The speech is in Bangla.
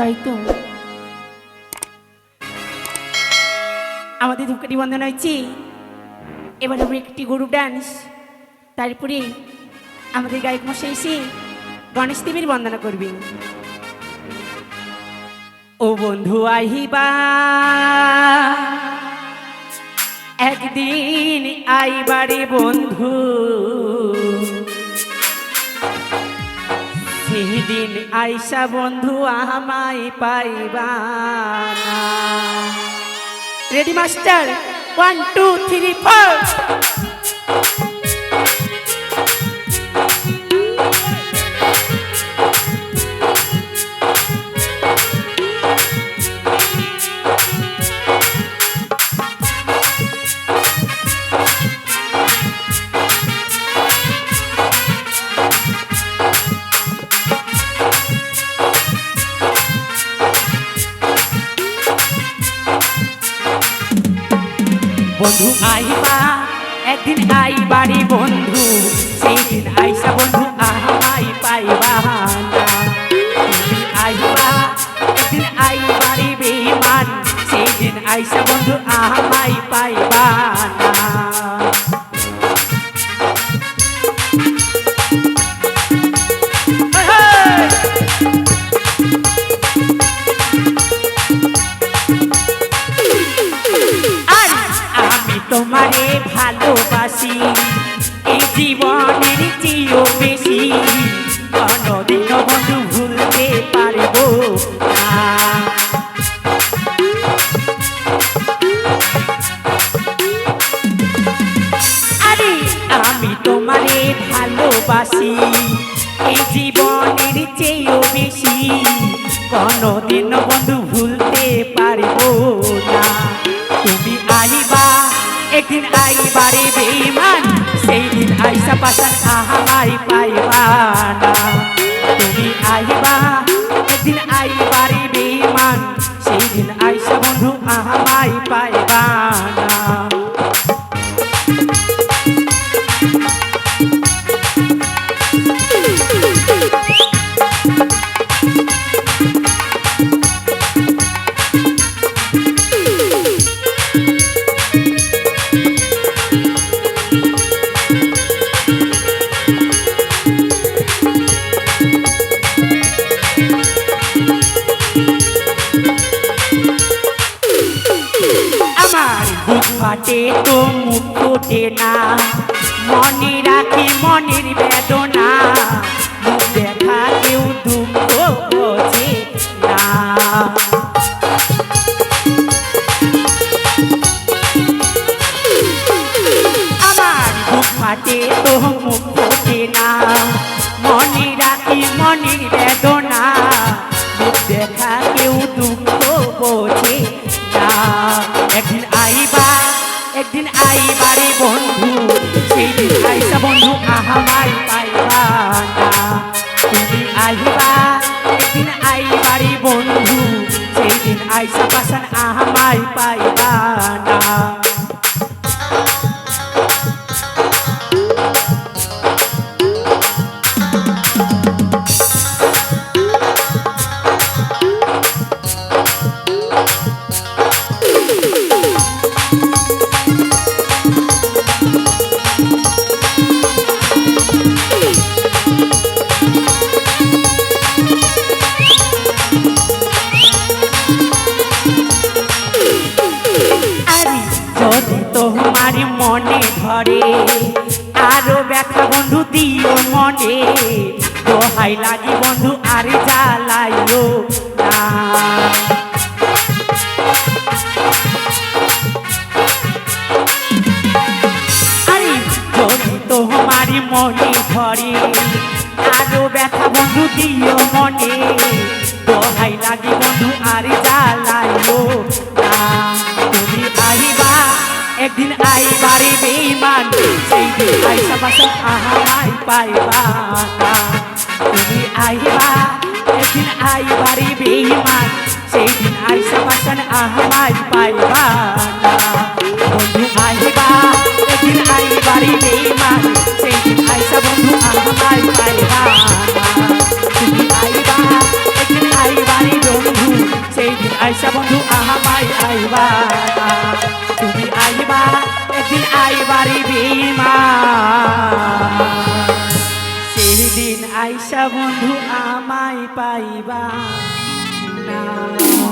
তাই তো? আমাদের ধূপকাঠি বন্ধন হয়েছে। এবার হবে একটি গরু ডান্স। তারপরে আমাদের গায়ক মশাই এসে গণেশ দেবীর বন্দনা করবেন। ও বন্ধু আহিবা একদিন আইবারে বন্ধু। সেদিন আইসা বন্ধু আমায় পাইবা ready master one two three four বন্ধু। আইবা, একদিন আইবারে বন্ধু সেই দিন আইসা বন্ধু আহাই পাইবা আইবা, একদিন আইবারে বেমান সেই দিন আইসা বন্ধু আহাই পাইবা না চেয়েও বেশি কোনদিন বন্ধু ভুলতে পারব না। আরে, আমি তোমারে ভালোবাসি, এই জীবনের চেয়েও বেশি কোনদিন বন্ধু ভুলতে পারব না। তুমি আইবা, একদিন আইবারে বেমান সেই আইসা পাশান আহাই পাইবা আমার বুক ফাটে তো মুখ ফোটে না। মনে রাখি মনের বেদনা। দেখা কেউ দুঃখ বোঝে না। আমার ফাটে তো মুখ ফোটে না। একদিন আইবা, একদিন আইবারে বন্ধু, সেই দিন আইসা বন্ধু আহামাই পাইবা না। তুমি আইবা, একদিন আইবারে বন্ধু, সেই দিন আইসা পাশান আহামাই পাইবা যদি তোমার মনে ধরে, আরও ব্যথা বন্ধু দিও মনে। দোহাই লাগি বন্ধু, আর জ্বালাইও না। আরে তোমার মনে ধরে, আরও ব্যথা বন্ধু দিও মনে। দোহাই লাগি আইসা বাসা আহারাই পাইবা তুমি আইবা একদিন আইবারি বিমান সেই দিন আইসা বাসান আহারাই পাইবা বন্ধু আইবা একদিন আইবারি বিমান সেই দিন আইসা বন্ধু আহারাই পাইবা তুমি আইবা একদিন আইবারি বন্ধু সেই দিন আইসা বন্ধু আহারাই আইবা আমায় পাইবা না